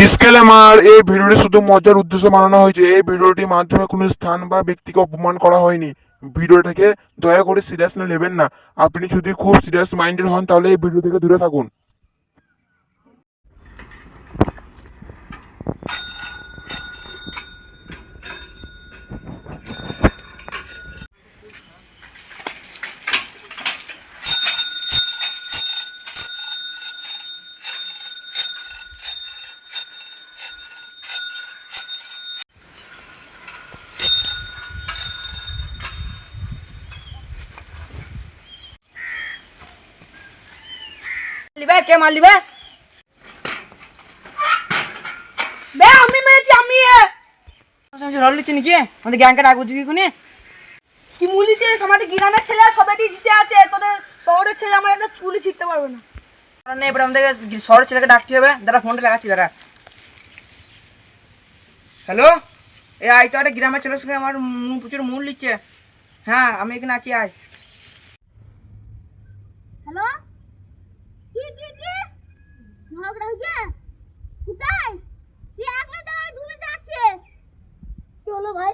Disclaimer, এই ভিডিওটি শুধু মজার উদ্দেশ্যে বানানো হয়েছে। এই ভিডিওটির মাধ্যমে কোনো স্থান বা ব্যক্তিকে অপমান করা হয়নি। ভিডিওটাকে দয়া করে সিরিয়াস নেবেন না। আপনি যদি খুব সিরিয়াস মাইন্ডেড হন, তাহলে এই ভিডিও থেকে দূরে থাকুন। লিবে কে মারলি বে? আমি মেরেছি, আমি! রল লিচ্ছি নাকি? আমাদের কি গ্রামের ছেলে জিতে আছে। তোদের শহরের ছেলে আমার একটা চুলি ছিটতে পারবে না। আমাদের শহরের ছেলেকে ডাকতে হবে। দাদা ফোনটা লাগাচ্ছি দাদা হ্যালো এই আই তো একটা গ্রামের ছেলের সঙ্গে আমার প্রচুর মূল লিচ্ছে হ্যাঁ আমি এখানে আছি, আয়। ভাই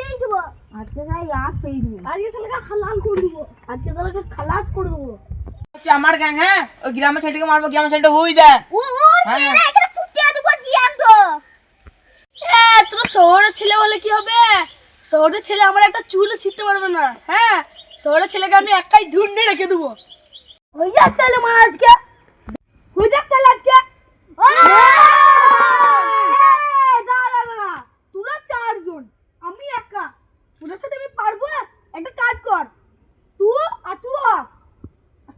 আজকে রাত পেয়ে দিবো আজকে খালাস করে দেবো। আজকে ছেলেকে খালাস করে দেবো। আমার গ্যাং হ্যাঁ? ওই গ্রামের ছেলেকে মারবো গ্রামের ছেলেটা ও ও হ্যাঁ। এখানে ফুটিয়ে দেবো জিয়ান্ত। এ তোর শহরের ছেলে বলে কি হবে? শহরের ছেলে আমার একটা চুলও ছিটতে পারবে না হ্যাঁ? শহরের ছেলেকে আমি একাই ধুন্ডে রেখে দেবো। হয়ে যাক তাহলে মা আজকে হয়ে যাক তাহলে আজকে ও এই, দাঁড়া, দাঁড়া। তোরা চারজন আমি একা তোদের সাথে আমি পারব একটা কাজ কর তুই আর তুই আর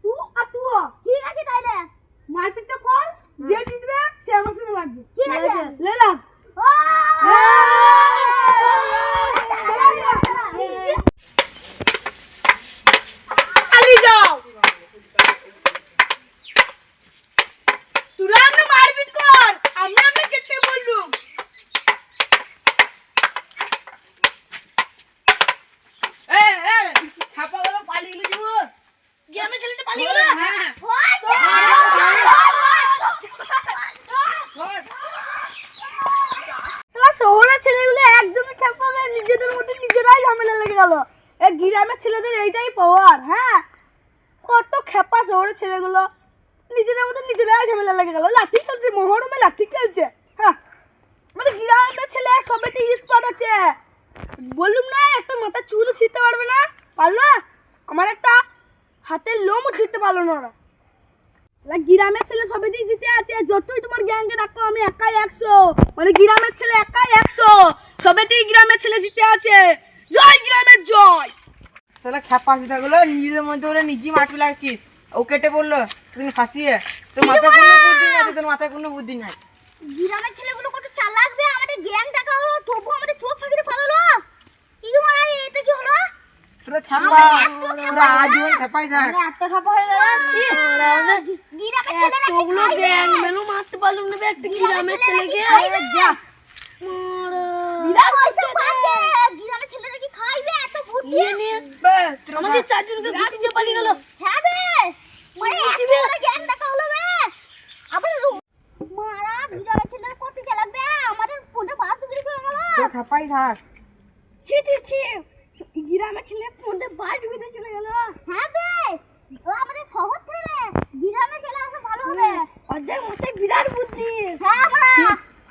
তুই আর তুই ঠিক আছে তাইলে মারপিটটা কর যে জিতবে সে আমার সাথে লাগবে ঠিক আছে। লে লাগ ও চালিয়ে যাও তোরা আমরা মারপিট কর আমরা আমরা কেটে বললুম এ এ হাপা গেল পালিয়ে গেলি যাব গ্রামের ছেলেটা পালিয়ে গেল হ্যাঁ শালা শহরের ছেলেগুলো একদমই খেপা হবে নিজেদের মধ্যে নিজেরাই গেল। এই গ্রামের ছেলেদের এইটাই পাওয়ার হ্যাঁ? কত খেপা শহরের ছেলেগুলো। নিজেদের মধ্যে নিজেরাই ঝামেলা লেগে গেল। লাঠি খেলছে, মহরমে লাঠি খেলছে হ্যাঁ? মানে গ্রামের ছেলে সবেতে স্পট আছে। বললুম না, একটা মাথা চুলও ছিঁড়তে পারবে না? পারল আমার একটা হাতের লোমও ছিঁড়তে পারল না ওরা। গ্রামের ছেলে সবেতেই জিতে আছে। যতই তোমার গ্যাংকে ডাকো, আমি একাই একশো। মানে গ্রামের ছেলে একাই একশো। সবেতেই গ্রামের ছেলে জিতে আছে। জয় গ্রামের জয়। তাহলে খ্যাপা গুলো নিজেদের মধ্যে ওরা নিজেই মাটি লাগছিস ও কেটে বলল তুমি ফাঁসিয়ে। তোর মাথায় কোনো বুদ্ধি নাই তোর মাথায় কোনো বুদ্ধি নাই। গ্রামের ছেলেগুলো কত চালাক বে আমাদের গ্যাং দেখা হলো তবু আমাদের চোখ ফাঁকিতে পালালো। কি মারা এটা কি হলো? তোরা খ্যাপা তোরা আজীবন খ্যাপাই থাক। এত খাপা হয়ে গেল গ্রামের ছেলেরা এতগুলো গ্যাং মারতে পারলাম না বে একটা গ্রামের ছেলেকে। যা ছেলেরা কি খাইবে এত বুদ্ধি নিয়ে নিয়ে আমাদের চারজনকে গুটি দিয়ে পালিয়ে গেল। হ্যাঁ বে মানে দেখা হলো বে আবার মারা গ্রামের ছেলেরা কত চালাক বে আমাদের ফোনে বাস বিক্রি করে গেল তোরা খ্যাপাই থাক। ছি ছি ছি। গ্রামের ছেলে ফোনে বাস বিক্রি চলে গেল। হ্যাঁ বে ও আমাদের শহর ছেলে। গ্রামে গেলে আসলে ভালো হবে। ওদের মাথায় বিরাট বুদ্ধি। হ্যাঁ আমরা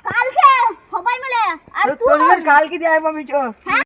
কালকে সবাই মিলে। আর তুই কালকে দিয়ে আসব আমি চো হ্যাঁ।